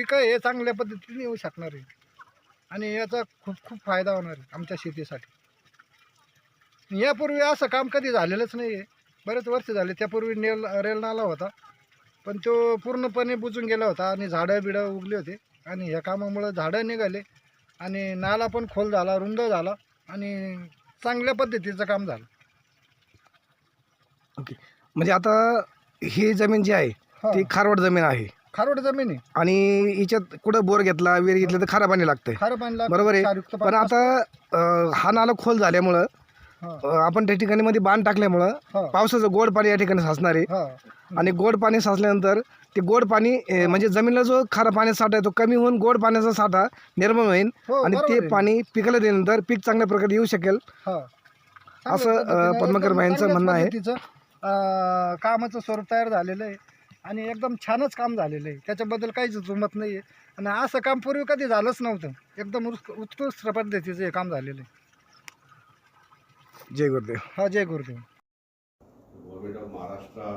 पिकं हे चांगल्या पद्धतीने येऊ शकणार आहे आणि याचा खूप खूप फायदा होणार आहे आमच्या शेतीसाठी. यापूर्वी असं काम कधी झालेलंच नाही आहे बरेच वर्ष झाले. त्यापूर्वी नेल रेल नाला होता. पण तो पूर्णपणे बुजून गेला होता आणि झाडं बिडं उगली होते. आणि ह्या कामामुळं झाडं निघाले. आणि नाला पण खोल झाला रुंद झाला. आणि चांगल्या पद्धतीचं काम झालं. म्हणजे आता ही जमीन जी आहे ती खारवड जमीन आहे. खारोड जमीन आहे आणि हिच्यात कुठं बोर घेतला विहीर घेतलं तर खारा पाणी लागतंय खारं पाणी लागतं, बरोबर आहे. क्षारयुक्त पण पाणी आता अं, हा नाला खोल झाल्यामुळं हा. अं, आपण त्या ठिकाणी मध्ये बांध टाकल्यामुळं हा. पावसाचं गोड पाणी या ठिकाणी साचणार आहे हा आणि गोड पाणी साचल्यानंतर ते गोड पाणी अं, म्हणजे जमिनीला जो खारा पाण्याचा साठा आहे तो कमी होऊन गोड पाण्याचा साठा निर्माण होईल हो, आणि बरोबर ते आहे. पाणी पिकाला दिल्यानंतर पीक चांगल्या प्रकारे येऊ शकेल हा. असं, चांगल्या अं, पद्धतीनं, पद्मकर एकदम भाईंचं म्हणणं आहे. पद्धतीचं, अं, कामाचं स्वरूप तयार झालेलं आहे आणि एकदम छानच काम झालेलं आहे त्याच्याबद्दल काहीच जुमत नाही आहे आणि असं काम पूर्वी कधी झालंच नव्हतं एकदम उत्क- उत्कृष्ट पद्धतीचं हे काम झालेलं आहे जय गुरुदेव हा जय Gurudev Maharashtra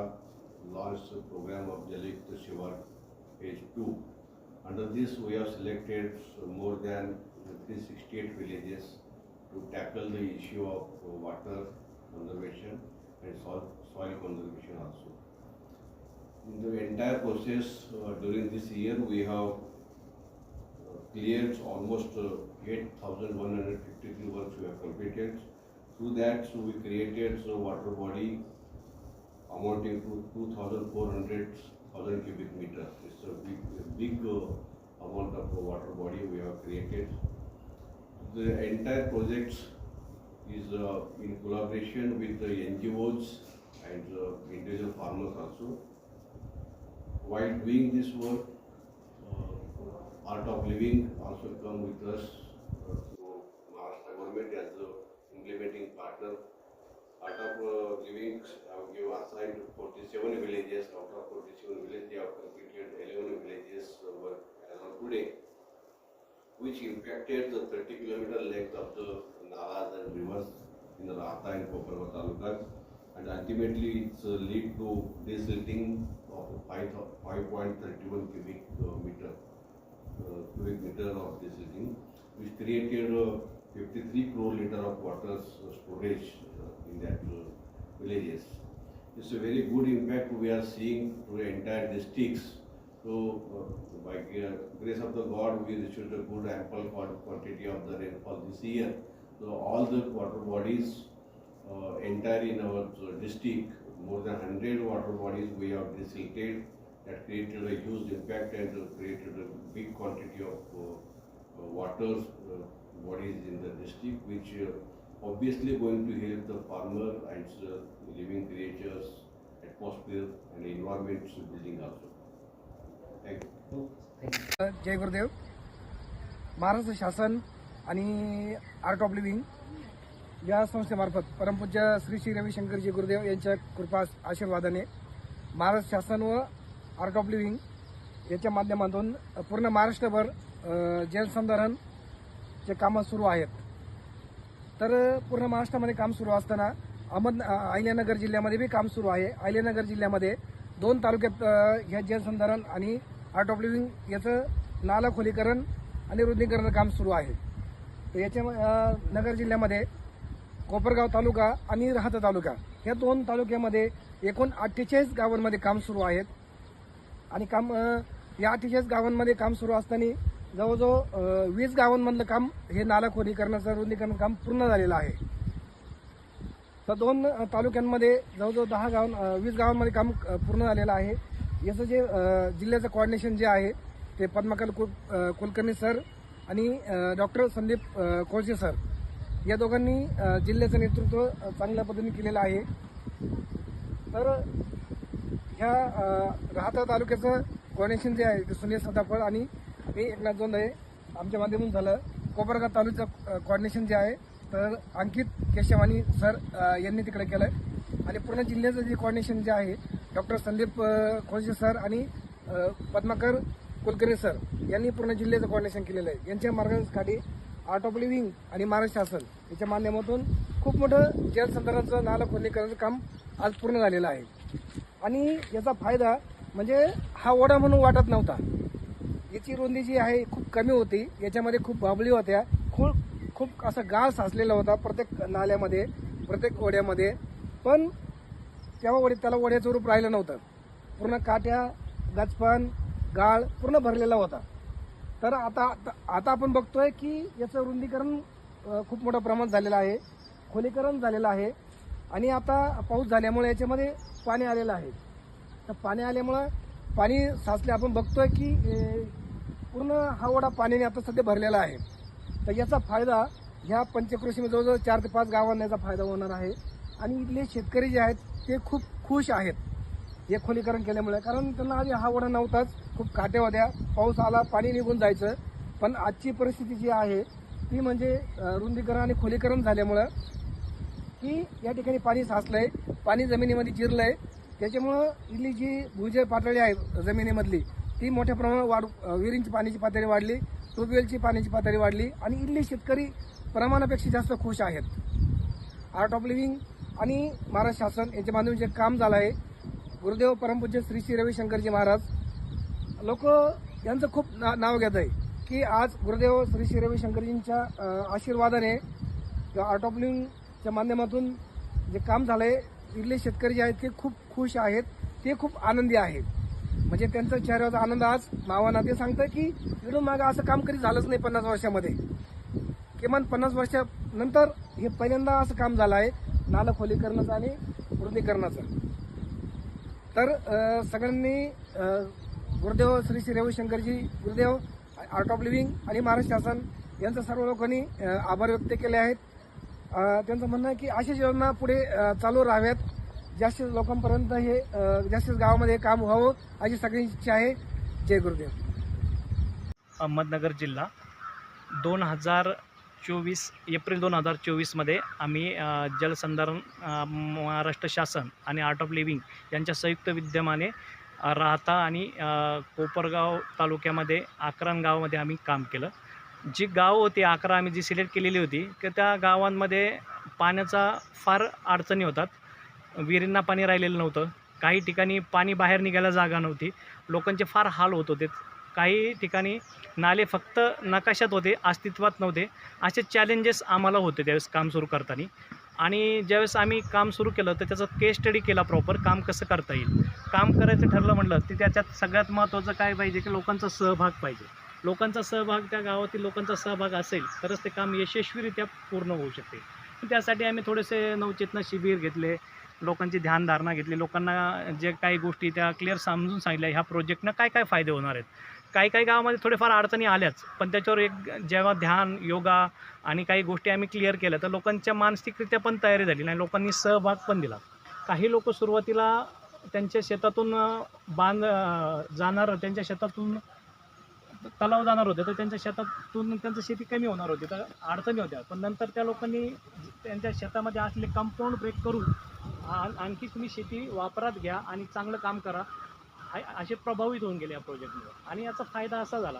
launched a program of Jalikukt Shivar phase two. Under this, we have selected more than 368 villages to tackle the issue of water conservation and soil conservation also. In the entire process, uh, during this year, we have cleared almost uh, 8,153 works we have completed. Through that, so we created a water body amounting to 2,400 thousand cubic meter. It's a big, a big uh, amount of water body we have created. The entire project is uh, in collaboration with the NGOs and uh, individual farmers also. While doing this work, uh, Art of Living also come with us uh, Maharashtra government as the implementing partner. Art of uh, Living have give assigned forty-seven villages, out of forty-seven villages, they have completed eleven villages uh, work as on today, which impacted the thirty kilometer length of the nalas and rivers in the Rahata and Koparwa talukas. And ultimately, it's lead to desilting of five, five point thirty-one cubic uh, meter, uh, cubic meter of desilting, which created uh, fifty-three crore liter of water uh, storage in that villages. It's a very good impact we are seeing to the entire districts. So, uh, by gra- grace of the God, we received a good ample quantity of the rainfall this year. So, all the water bodies uh, entire in our district, more than hundred water bodies we have desilted. That created a huge impact and created a big quantity of uh, uh, water uh, bodies in the district, which uh, obviously going to help the farmer and uh, living creatures, atmosphere and environment building also. Thank you. जय गुरुदेव महाराष्ट्र शासन आणि art of living या संस्थेमार्फत परमपूज्य श्री श्री रविशंकरजी गुरुदेव यांच्या कृपा आशीर्वादाने महाराष्ट्र शासन व आर्ट ऑफ लिव्हिंग याच्या माध्यमातून पूर्ण महाराष्ट्रभर जलसंधारणचे कामं सुरू आहेत. तर पूर्ण महाराष्ट्रामध्ये काम सुरू असताना अहमद अहिल्यानगर जिल्ह्यामध्ये बी काम सुरू आहे. अहिल्यानगर जिल्ह्यामध्ये दोन तालुक्यात ह्या जलसंधारण आणि आर्ट ऑफ लिव्हिंग याचं नाला खोलीकरण आणि रुंदीकरणाचं काम सुरू आहे. तर याच्या नगर जिल्ह्यामध्ये कोपरगाव तालुका आणि राहता तालुका. या दोन तालुक्यामध्ये एकूण अठ्ठेचाळीस गावांमध्ये काम सुरू आहेत. आणि काम या अठ्ठेचाळीस गावांमध्ये काम सुरू असताना जवळजवळ वीस गावांमधलं काम हे नाला खोलीकरणाचं रुंदीकरण काम पूर्ण झालेलं आहे. तर दोन तालुक्यांमध्ये जवळजवळ दहा गाव वीस गावांमध्ये काम पूर्ण झालेलं आहे. याचं जे जिल्ह्याचं कोऑर्डिनेशन जे आहे ते पद्माकर कुल कुलकर्णी सर आणि डॉक्टर संदीप कोळसे सर. या दोघांनी जिल्ह्याचं नेतृत्व चांगल्या पद्धतीने केलेलं आहे. तर ह्या राहता तालुक्याचं कॉर्डिनेशन जे आहे ते सुनील सदाफळ आणि मी एकनाथ जोंधळे आमच्या माध्यमातून झालं. कोपरगाव तालुक्याचं कॉर्डिनेशन जे आहे तर अंकित केशवानी सर यांनी तिकडे केलं आहे आणि पूर्ण जिल्ह्याचं जे कॉर्डिनेशन जे आहे डॉक्टर संदीप अ, खोसे सर आणि पद्माकर कुलकर्णी सर यांनी पूर्ण जिल्ह्याचं कॉर्डिनेशन केलेलं आहे. यांच्या मार्गदर्शनाखाली आर्ट ऑफ लिव्हिंग आणि महाराष्ट्र शासन याच्या माध्यमातून खूप मोठं जलसंधारणाचं नाला खोलीकरणाचं काम आज पूर्ण झालेलं आहे. आणि याचा फायदा म्हणजे हा ओढा म्हणून वाटत नव्हता. याची रुंदी जी आहे खूप कमी होती. याच्यामध्ये खूप बाबली होत्या. खूप खूप असा गाळ साचलेला होता प्रत्येक नाल्यामध्ये प्रत्येक ओढ्यामध्ये. पण तेव्हा ओढे त्याला ओढ्याचं रूप राहिलं नव्हतं. पूर्ण काट्या गचपण गाळ पूर्ण भरलेला होता. तर आता आता- आता आपण बघतोय की याचं रुंदीकरण खूप मोठं प्रमाणात झालेलं आहे. खोलीकरण झालेलं आहे. आणि आता पाऊस झाल्यामुळे याच्यामध्ये पाणी आलेलं आहे. तर पाणी आल्यामुळं पाणी साचले आपण बघतोय की पूर्ण हा ओढा पाण्याने आता सध्या भरलेला आहे. तर याचा फायदा ह्या पंचकृषीमध्ये जवळजवळ चार ते पाच गावांना याचा फायदा होणार आहे. आणि इथले शेतकरी जे आहेत ते खूप खुश आहेत. हे खोलीकरण केल्यामुळे. कारण त्यांना आधी हा ओढा नव्हताच. खूप काट्या होत्या. पाऊस आला पाणी निघून जायचं. पण आजची परिस्थिती जी आहे ती म्हणजे रुंदीकरण आणि खोलीकरण झाल्यामुळं की या ठिकाणी पाणी साचलंय पाणी जमिनीमध्ये जिरलंय त्याच्यामुळं इथली जी भूजल पातळी आहे जमिनीमधली ती मोठ्या प्रमाणात वाढ विहिरींची पाण्याची पातळी वाढली ट्यूबवेलची पाण्याची पातळी वाढली आणि इथले शेतकरी प्रमाणापेक्षा जास्त खुश आहेत. आर्ट ऑफ लिव्हिंग आणि महाराष्ट्र शासन यांच्या माध्यमातून जे काम झालं आहे गुरुदेव परमपूज्य श्री श्री रविशंकरजी महाराज लोक यांचं खूप ना नाव घेत आहे की आज गुरुदेव श्री श्री रविशंकरजींच्या आशीर्वादाने ऑटोपलिंगच्या माध्यमातून जे काम झालं आहे इथले शेतकरी जे आहेत ते खूप खुश आहेत ते खूप आनंदी आहेत. म्हणजे त्यांचा चेहऱ्याचा आनंद आज मावाना ते सांगतं की इकडून मागं असं काम कधी झालंच नाही पन्नास वर्षामध्ये. किमान पन्नास वर्षानंतर हे पहिल्यांदा असं काम झालं आहे नालं खोलीकरणाचं आणि वृद्धीकरणाचं तर सगळ्यांनी Gurudev Shri Shri Ravishankarji Gurudev art of living आणि महाराष्ट्र शासन यांचं सर्व लोकांनी आभार व्यक्त केले आहेत. त्यांचं म्हणणं आहे की अशाच योजना पुढे चालू राहाव्यात. जास्तीत लोकांपर्यंत हे जास्तीत गावामध्ये काम व्हावं अशी सगळ्यांची इच्छा आहे. जय गुरुदेव. अहमदनगर जिल्हा दोन हजार चोवीस एप्रिल दोन हजार चोवीसमध्ये आम्ही जलसंधारण महाराष्ट्र शासन आणि आर्ट ऑफ लिव्हिंग यांच्या संयुक्त विद्यमाने राहता आणि कोपरगाव तालुक्यामध्ये आकरण गावामध्ये आम्ही काम केलं. जी गाव होती अकरा आम्ही जी सिलेक्ट केलेली होती की त्या गावांमध्ये पाण्याचा फार अडचणी होतात. विहिरींना पाणी राहिलेलं नव्हतं. काही ठिकाणी पाणी बाहेर निघायला जागा नव्हती. लोकांचे फार हाल होत होते. काही ठिकाणी नाले फक्त नकाशात होते अस्तित्वात नव्हते. असे चॅलेंजेस आम्हाला होते त्यावेळेस काम सुरू करताना. आणि ज्यावेळेस आम्ही काम सुरू केलं तर त्याचा केस स्टडी केला प्रॉपर काम कसं करता येईल. काम करायचं ठरलं म्हटलं की त्याच्यात सगळ्यात महत्त्वाचं काय पाहिजे की लोकांचा सहभाग पाहिजे. लोकांचा सहभाग त्या गावातील लोकांचा सहभाग असेल तरच ते काम यशस्वीरित्या पूर्ण होऊ शकते. त्यासाठी आम्ही थोडेसे नवचेतना शिबिर घेतले लोकांची ध्यानधारणा घेतली लोकांना जे काही गोष्टी त्या क्लिअर समजून सांगितल्या ह्या प्रोजेक्टनं काय काय फायदे होणार आहेत? काही काही गावामध्ये थोडेफार अडचणी आल्याच पण त्याच्यावर एक जेव्हा ध्यान योगा आणि काही गोष्टी आम्ही क्लिअर केल्या तर लोकांच्या मानसिकरित्या पण तयारी झाली आणि लोकांनी सहभाग पण दिला. काही लोक सुरुवातीला त्यांच्या शेतातून बांध जाणार त्यांच्या शेतातून तलाव जाणार होते. तर त्यांच्या शेतातून त्यांचं शेती कमी होणार होती. तर अडचणी होत्या. पण नंतर त्या लोकांनी त्यांच्या शेतामध्ये असले कंपाऊंड ब्रेक करून आणखी तुम्ही शेती वापरात घ्या आणि चांगलं काम करा. असे प्रभावित होऊन गेले या प्रोजेक्टमुळे आणि याचा फायदा असा झाला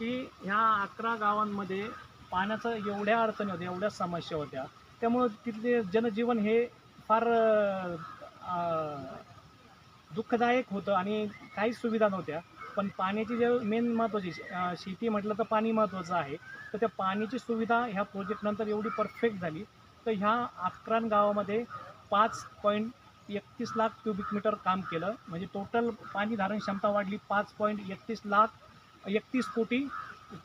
की ह्या अकरा गावांमध्ये पाण्याचं एवढ्या अडचणी होत्या एवढ्या समस्या होत्या. त्यामुळं तिथले जनजीवन हे फार दुःखदायक होतं आणि काहीच सुविधा नव्हत्या. पण पाण्याची जे मेन महत्त्वाची शेती म्हटलं तर पाणी महत्त्वाचं आहे. तर त्या पाण्याची सुविधा ह्या प्रोजेक्टनंतर एवढी परफेक्ट झाली. तर ह्या अकरान गावामध्ये पाच पॉईंट एकतीस लाख क्युबिक मीटर काम केलं. म्हणजे टोटल पाणी धारण क्षमता वाढली पाच पॉईंट एकतीस लाख एकतीस कोटी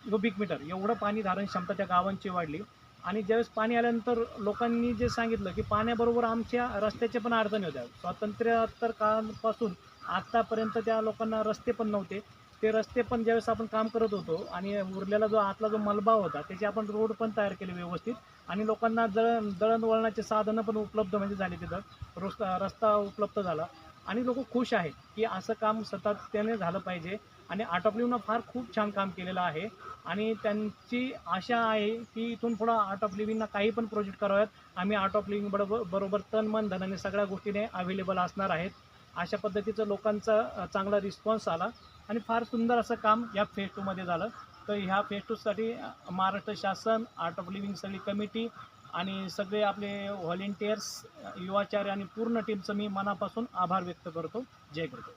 क्युबिक मीटर. एवढं पाणी धारण क्षमता त्या गावांची वाढली. आणि ज्यावेळेस पाणी आल्यानंतर लोकांनी जे सांगितलं की पाण्याबरोबर आमच्या रस्त्याच्या पण अडचणी होत्या. स्वातंत्र्योत्तर काळापासून आत्तापर्यंत त्या लोकांना रस्ते पण नव्हते. ते रस्ते पण ज्यावेळेस आपण काम करत होतो आणि उरलेला जो आतला जो मलबा होता त्याचे आपण रोड पण तयार केले व्यवस्थित. आणि लोकांना जळण दळणवळणाचे साधनं पण उपलब्ध म्हणजे झाले तिथं. रस्ता रस्ता उपलब्ध झाला. आणि लोक खुश आहेत की असं काम सातत्याने झालं पाहिजे. आणि आर्ट ऑफ लिव्हनं फार खूप छान काम केलेलं आहे. आणि त्यांची आशा आहे की इथून पुढं आर्ट ऑफ लिव्हिंगना काही पण प्रोजेक्ट कराव्यात. आम्ही आर्ट ऑफ लिव्हिंग बरोबर बरोबर तन मन धनाने सगळ्या गोष्टीने अवेलेबल असणार आहेत. अशा पद्धतीचं लोकांचा चांगला रिस्पॉन्स आला. आणि फार सुंदर असं काम या फेज टूमध्ये झालं. तर ह्या फेज टूसाठी महाराष्ट्र शासन आर्ट ऑफ लिव्हिंग सगळी कमिटी आणि सगळे आपले व्हॉलेंटियर्स युवाचार्य आणि पूर्ण टीमचं मी मनापासून आभार व्यक्त करतो. जय गुरुदेव.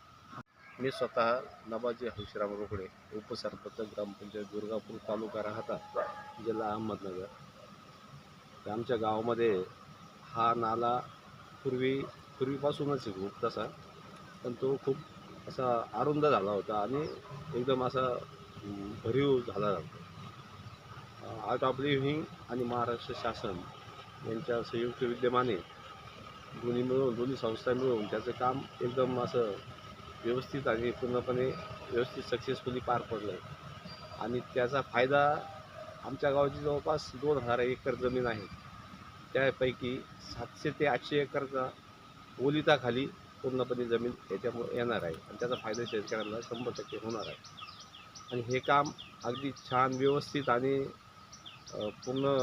मी स्वतः नबाजी हंसराम रोकडे उपसरपंच ग्रामपंचायत दुर्गापूर तालुका राहता जिल्हा अहमदनगर. तर आमच्या गावामध्ये हा नाला पूर्वी पूर्वीपासूनच आहे खूप तसा पण तो खूप असा अरुंद झाला होता आणि एकदम असा भरीव झाला होता. आर्ट ऑफ लिव्हिंग आणि महाराष्ट्र शासन यांच्या संयुक्त विद्यमाने दोन्ही मिळून दोन्ही संस्था मिळून त्याचं काम एकदम असं व्यवस्थित आणि पूर्णपणे व्यवस्थित सक्सेसफुली पार पडलं. आहे आणि त्याचा फायदा आमच्या गावाची जवळपास दोन हजार एकर जमीन आहे. त्यापैकी सातशे ते आठशे एकरचा ओलिताखाली पूर्णपणे जमीन याच्यामुळे येणार आहे. आणि त्याचा फायदा शेतकऱ्यांना शंभर टक्के होणार आहे. आणि हे काम अगदी छान व्यवस्थित आणि पूर्ण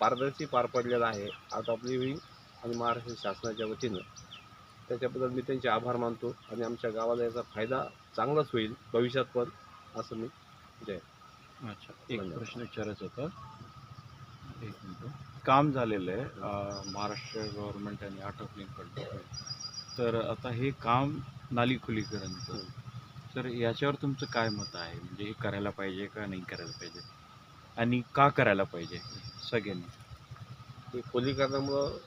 पारदर्शी पार पडलेलं आहे. ऑफ लिव्हिंग आणि महाराष्ट्र शासनाच्या वतीनं. त्याच्याबद्दल मी त्यांचे आभार मानतो आणि आमच्या गावाला याचा फायदा चांगलाच होईल भविष्यात पण असं मी जय. अच्छा एक. प्रश्न विचारायचा होता. एक मिनिट. काम झालेलं आहे महाराष्ट्र गव्हर्नमेंट आणि आर्ट ऑफ लिंकडनं तर आता हे काम नाली खुलीकरणचं तर याच्यावर तुमचं काय मत आहे? म्हणजे हे करायला पाहिजे का नाही करायला पाहिजे? आणि का करायला पाहिजे सगळ्यांनी? हे खोलीकरणामुळं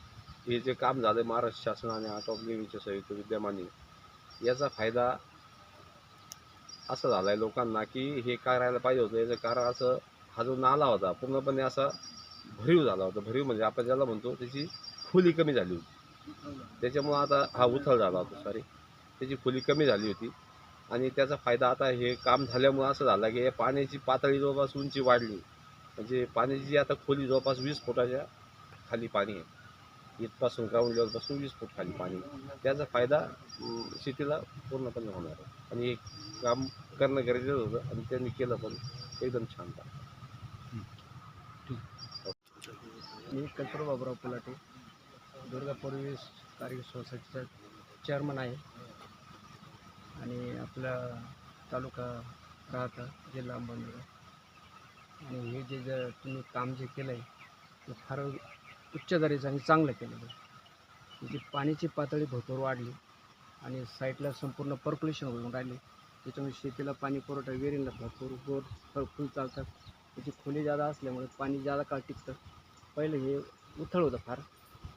हे जे काम झालं आहे महाराष्ट्र शासन आणि आर्ट ऑफ लिव्हिंगच्या संयुक्त विद्यमाने याचा फायदा असा झाला आहे लोकांना की हे करायला पाहिजे होतं. याचं कारण असं हा जो नाला होता पूर्णपणे असा भरीव झाला होता. भरीव म्हणजे आपण ज्याला म्हणतो त्याची खोली कमी झाली होती. त्याच्यामुळं आता हा उथळ झाला होता सॉरी त्याची खोली कमी झाली होती. आणि त्याचा फायदा आता हे काम झाल्यामुळं असं झाला की या पाण्याची पातळी जवळपास उंची वाढली. म्हणजे पाण्याची जी आता खोली जवळपास वीस फुटाच्या खाली पाणी आहे. इथपासून ग्राउंड लेवलपासून वीस फूट खाली पाणी त्याचा फायदा शेतीला पूर्णपणे होणार आहे. आणि हे काम करणं गरजेचं होतं आणि त्यांनी केलं पण एकदम छान काम. मी कल्पना बाबराव पुलाटे. दुर्गापूर्वी कार्य सोसायटीचा चेअरमन आहे. आणि आपला तालुका राहता जिल्हा अंबरनाथ आणि हे जे जर तुम्ही काम जे केलं आहे ते फार उच्च दर्जाचं आणि चांगलं केलेलं आहे म्हणजे त्याची पाण्याची पातळी भरपूर वाढली आणि साईडला संपूर्ण पर्क्युलेशन होऊन राहिली. त्याच्यामुळे शेतीला पाणी पुरवठा विहिरीला भरपूर बोर भरपूर चालतात. त्याची खोली जादा असल्यामुळे पाणी जादा काळ टिकतं. पहिलं हे उथळ होतं फार.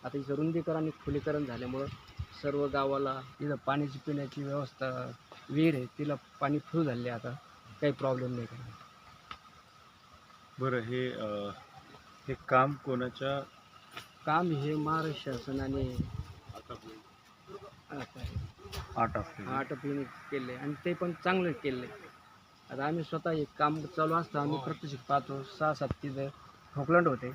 आता इथं रुंदीकरण आणि खुलीकरण झाल्यामुळं सर्व गावाला इथं पाण्याची पिण्याची व्यवस्था विहीर आहे तिला पाणी फुल झाले आता. काही प्रॉब्लेम नाही काही बरं हे अं, हे काम कोणाच्या? काम हे महाराष्ट्र शासन आणि आर्ट ऑफ आटपीने केले आणि ते पण चांगलं केलं. आता आम्ही स्वतः एक काम चालू असतं आम्ही प्रत्यक्ष पाहतो सहा सात तिथं ठोकलंड होते.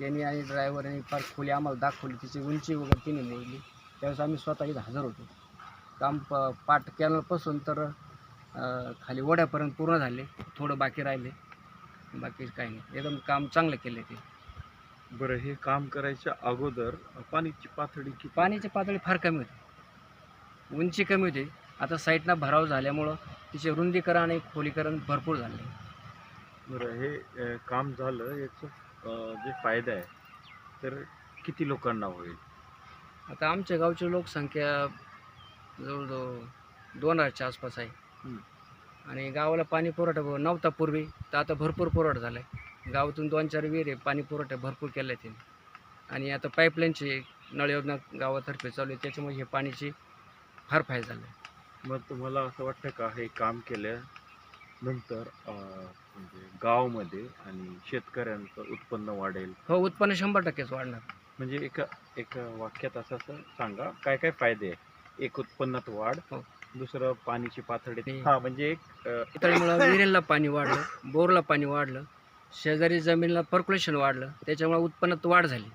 त्यांनी आणि ड्रायव्हरने फार खोली आम्हाला दाखवली. तिची उंची वगैरे तिने मोजली त्यावेळेस आम्ही स्वतः इथं हजर होतो. काम प पाट कॅनलपासून तर खाली वड्यापर्यंत पूर्ण झाले. थोडं बाकी राहिले. बाकी काही नाही. एकदम काम चांगलं केलं ते. बरं हे काम करायच्या अगोदर पाण्याची पातळी किती? पाण्याची पातळी फार कमी होती. उंची कमी होती. आता साईडनं भराव झाल्यामुळं तिचे रुंदीकरण आणि खोलीकरण भरपूर झाले. बरं हे काम झालं. याचं जे फायदा आहे तर किती लोकांना होईल? आता आमच्या गावची लोकसंख्या जवळजवळ दोन हजारच्या आसपास आहे. आणि गावाला पाणी पुरवठा नव्हता पूर्वी तर आता भरपूर पुरवठा झाला आहे गावातून दोन चार विहीर आहे पाणी पुरवठा भरपूर केला आहे त्यांनी. आणि आता पाईपलाईनची नळ योजना गावातर्फे चालू आहे त्याच्यामुळे हे पाण्याची फार फायदा झाला आहे मग तुम्हाला असं वाटतं का हे काम अ, म्हणजे गावामध्ये आणि शेतकऱ्यांचं उत्पन्न वाढेल. हो उत्पन्न शंभर टक्केच वाढणार. म्हणजे एका एका वाक्यात असं असं सांगा काय काय फायदे आहे? एक उत्पन्नात वाढ हो. दुसरं पाण्याची पातळी. हा म्हणजे एक अ, त्यामुळं विहिरीला पाणी वाढलं बोरला पाणी वाढलं शेजारी जमिनीला पर्क्युलेशन वाढलं त्याच्यामुळे उत्पन्नात वाढ झाली.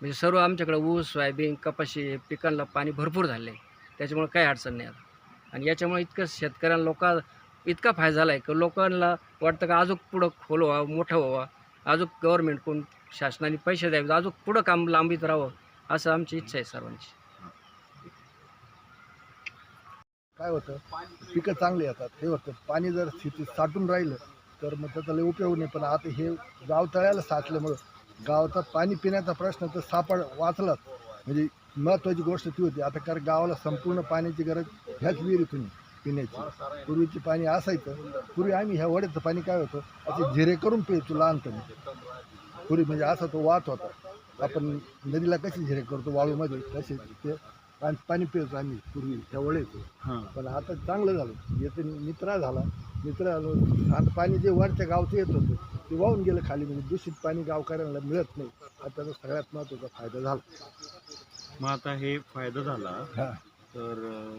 म्हणजे सर्व आमच्याकडे ऊस सोयाबीन कपाशी पिकांना पाणी भरपूर झालं त्याच्यामुळे काही अडचण नाही आता. आणि याच्यामुळे इतकं शेतकऱ्यांना लोका इतका फायदा झाला आहे की लोकांना वाटतं का अजून पुढं खोल व्हावा मोठं व्हावा. अजून गव्हर्नमेंट कोण शासनाने पैसे द्यावे अजून पुढं काम लांबीत राहावं असं आमची इच्छा आहे सर्वांची. काय होतं? पिकं चांगली येतात. हे होतं. पाणी जर स्थिती साठून राहिलं तर मग त्याचा लय उपयोग नाही. पण आता हे गाव तळ्याला साचल्यामुळं गावाचा पाणी पिण्याचा प्रश्न तर सापड वाचलाच. म्हणजे महत्त्वाची गोष्ट ती होती. आता कारण गावाला संपूर्ण पाण्याची गरज ह्याच विहिरीतून आहे. पिण्याची. पूर्वीचे पाणी असायचं. पूर्वी आम्ही ह्या वड्याचं पाणी काय होतं? असे झिरे करून प्यायचो लहानपणी. पूर्वी म्हणजे असा तो वाहत होता. आपण नदीला कशी झिरे करतो? वाळूमध्ये तसे ते पाणी प्यायचो आम्ही पूर्वी त्या हां. पण आता चांगलं झालं. येते नित्रा झाला. नित्रा झालो आता पाणी जे वरच्या गावचं येत होतं ते वाहून गेलं खाली. म्हणजे दूषित पाणी गावकऱ्यांना मिळत नाही. आता त्याचा सगळ्यात महत्त्वाचा फायदा झाला. मग आता हे फायदा झाला. हा. तर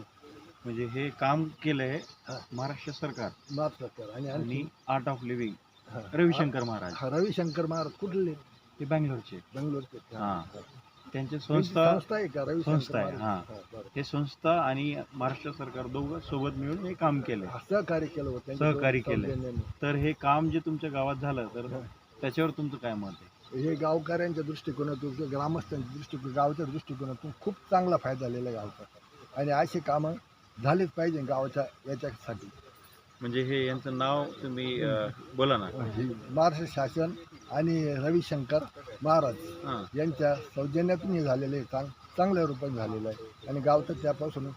म्हणजे हे काम केलंय हा. महाराष्ट्र सरकार माफ सरकार आणि आर्ट ऑफ लिव्हिंग हा. रविशंकर महाराज हा, रविशंकर महाराज कुठले ते बँगलोरचे बेंगलोरचे हा. त्यांची त्यांची संस्था संस्था आहे का रविशंकर संस्था आहे, महाराज? हा. हा, बरं. हे संस्था आणि महाराष्ट्र सरकार दोघं सोबत मिळून हे काम केलंय हा, सहकार्य केलं होतं सहकार्य दोन केलंय. सौजन्याने. तर हे काम जे तुमच्या गावात झालं तर हा. त्याच्यावर तुमचं काय मत आहे हे गावकऱ्यांच्या दृष्टिकोनातून किंवा ग्रामस्थांच्या दृष्टिकोन गावच्या दृष्टिकोनातून खूप चांगला फायदा झालेला आहे गावचा आणि अशी कामं झालीच पाहिजे गावाच्या याच्यासाठी. म्हणजे हे यांचं नाव तुम्ही अं, बोला ना. ही महाराष्ट्र शासन आणि रविशंकर महाराज यांच्या सौजन्यातून हे झालेलं आहे चांग चांगल्या रूपात झालेलं आहे. आणि गावचं त्यापासून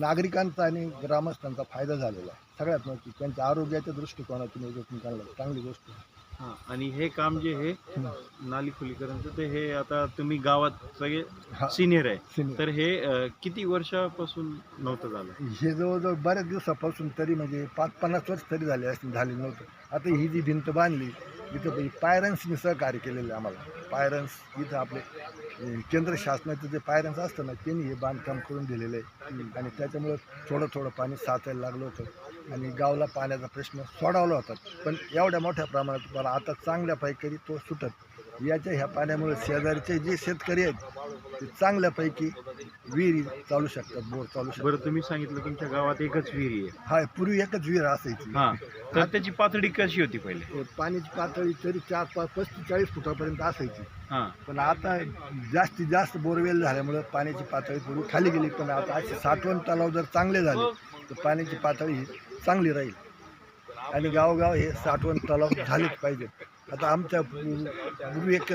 नागरिकांचा आणि ग्रामस्थांचा फायदा झालेला आहे. सगळ्यात महत्त्वाची त्यांच्या आरोग्याच्या दृष्टिकोनातून याच्यातून चांगलं चांगली गोष्ट. आहे. हां आणि हे काम जे हे नाली खुलीकरणचं ते हे आता तुम्ही गावात सगळे हा. सिनियर आहे. तर हे अं, किती वर्षापासून नव्हतं झालं? हे जवळजवळ बऱ्याच दिवसापासून तरी म्हणजे पाच पन्नास वर्ष तरी झाले असतील झाले नव्हतं. आता ही जी भिंत बांधली इथं पायरन्सनी सहकार्य केलेलं आहे आम्हाला. पायरन्स इथं आपले अं, केंद्र शासनाचं जे पायरन्स असतं ना त्यांनी हे बांधकाम करून दिलेलं आहे. आणि त्याच्यामुळं थोडं थोडं पाणी साचायला लागलं होतं. आणि गावला पाण्याचा प्रश्न सोडवला होता. पण एवढ्या मोठ्या प्रमाणात पण आता चांगल्यापैकी तो सुटत. याच्या ह्या पाण्यामुळे शेजारचे जे शेतकरी आहेत ते चांगल्यापैकी विहिरी चालू शकतात बोर चालू शकतात. बरं तुम्ही सांगितलं तुमच्या गावात एकच विहिरी आहे. हा पूर्वी एकच विहीर असायची. हां तर त्याची पातळी कशी होती पहिले? पाण्याची पातळी तरी चार पाच पस्तीस चाळीस फुटापर्यंत असायची. हां. पण आता जास्तीत जास्त बोरवेल झाल्यामुळं पाण्याची पातळी पूर्वी खाली गेली. पण आता असे साठवण तलाव जर चांगले झाले तर पाण्याची पातळी ही चांगली राहील. आणि गावोगाव हे साठवण तलाव झालेच पाहिजेत. आता आमच्या पूर्वी एक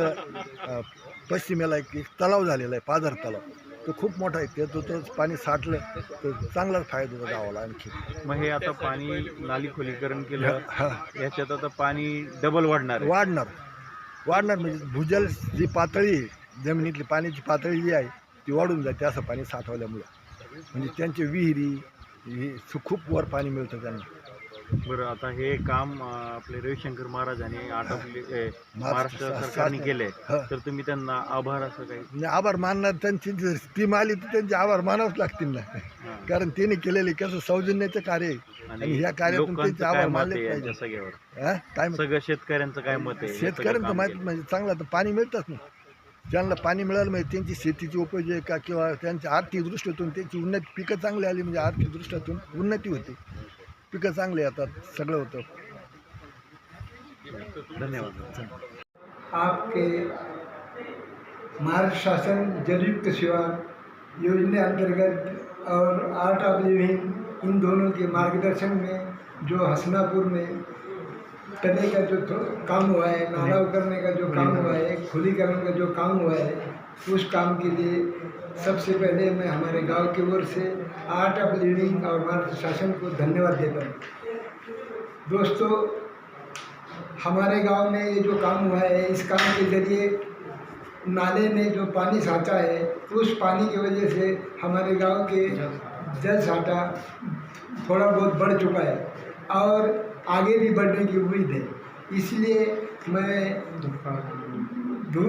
पश्चिमेला एक तलाव झालेला आहे पाझर तलाव. तो खूप मोठा आहे. त्याचं तो पाणी साठलं तर चांगलाच फायदा होतो गावाला आणखी. मग हे आता पाणी नाली खोलीकरण केलं याच्यात आता पाणी डबल वाढणार आहे. वाढणार. वाढणार म्हणजे भूजल जी पातळी आहे जमिनीतली पाण्याची पातळी जी आहे ती वाढून जाते असं पाणी साठवल्यामुळे. म्हणजे त्यांचे विहिरी हे सु- खूप वर पाणी मिळतं त्यांना बरं आता हे काम अं, आपले रविशंकर महाराज आणि आटोपले ए, महाराष्ट्र सा- सरकारने सा- केले हा. तर तुम्ही त्यांना आभार असं काही आभार मानणार त्यांची जर टीम आली तर त्यांचे आभार मानावंच लागतील ना हां. कारण त्यांनी केलेले कसं सौजन्याचं कार्य आहे आणि ह्या कार्यातून लोकांचं त्यांचे काय आभार मत मानले आहे पाहिजे यांच्या सगळ्यावर हा? काय? सगळं शेतकऱ्यांचं काय मत आहे हे सगळं शेतकऱ्यांचं काम माहिती केलं. म्हणजे चांगलं तर पाणी मिळतच ना ज्यांना पाणी मिळालं म्हणजे त्यांची शेतीची उपयोजिका किंवा त्यांच्या आर्थिक दृष्टीतून त्यांची उन्नती पिकं चांगली आली म्हणजे आर्थिक दृष्टीतून उन्नती होते. पिकं चांगली येतात सगळं होतं. धन्यवाद. आपके महाराष्ट्र शासन जलयुक्त शिवार योजना अंतर्गत और आर्ट ऑफ लिविंग इन दोनों के मार्गदर्शन में जो हसनापुर में तने का जो काम हुआ है नाला उतरने का जो काम हुआ है खुलीकरण का जो काम हुआ है उस काम के लिए सबसे पहले मैं हमारे गाँव की ओर से आर्ट ऑफ़ लिविंग और महाराष्ट्र शासन को धन्यवाद देता हूँ। दोस्तों हमारे गाँव में ये जो काम हुआ है इस काम के ज़रिए नाले में जो पानी साटा है उस पानी की वजह से हमारे गाँव के जल साटा थोड़ा बहुत बढ़ चुका है और आगे भी बढ़ने की उम्मीद है। इसलिए मैं धु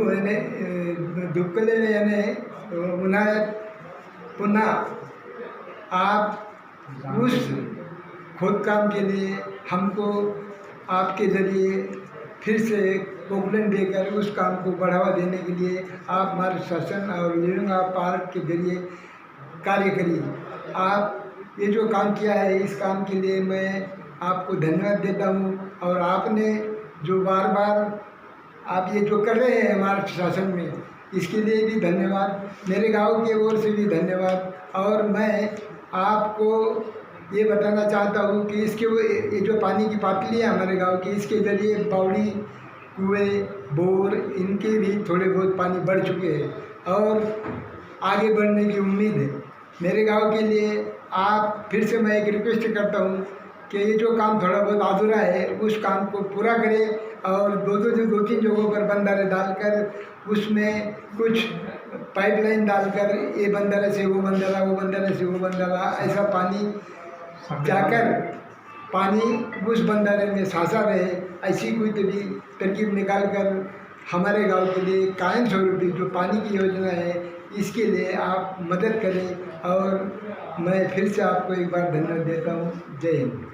याने उन्हाळ्यात पुन्हा आप उस खुद काम के लिए, हमको आपके ज़रिए फिर से पोकलन देकर उस काम को बढ़ावा देने के लिए आप हमारे शासन और ऑफ़ पार्क के ज़रिए कार्य करिए। आप ये जो काम किया है, इस काम के लिए मैं आपको धन्यवाद देता हूँ और आपने जो बार बार आप ये जो कर रहे हैं हमारे शासन में, इसके लिए भी धन्यवाद। मेरे गाँव के ओर से भी धन्यवाद। और मैं आपको ये बताना चाहता हूँ कि इसके ये जो पानी की पातली है हमारे गाँव की, इसके ज़रिए बावड़ी, कुएँ, बोर, इनके भी थोड़े बहुत पानी बढ़ चुके हैं और आगे बढ़ने की उम्मीद है। मेरे गाँव के लिए आप फिर से मैं एक रिक्वेस्ट करता हूँ कि ये जो काम थोड़ा बहुत अधूरा है उस काम को पूरा करें और दो दो जो दो तीन जगहों पर बंदरे डालकर उसमें कुछ पाइपलाइन डालकर ये बंदरे से वो बंदरा वो बंदरे से वो बंदरा ऐसा पानी जाकर पानी उस बंदरे में सासा रहे ऐसी कोई तभी तरकीब निकाल कर हमारे गाँव के लिए कायम स्वरूपी जो पानी की योजना है इसके लिए आप मदद करें और मैं फिर से आपको एक बार धन्यवाद देता हूँ। जय हिंद।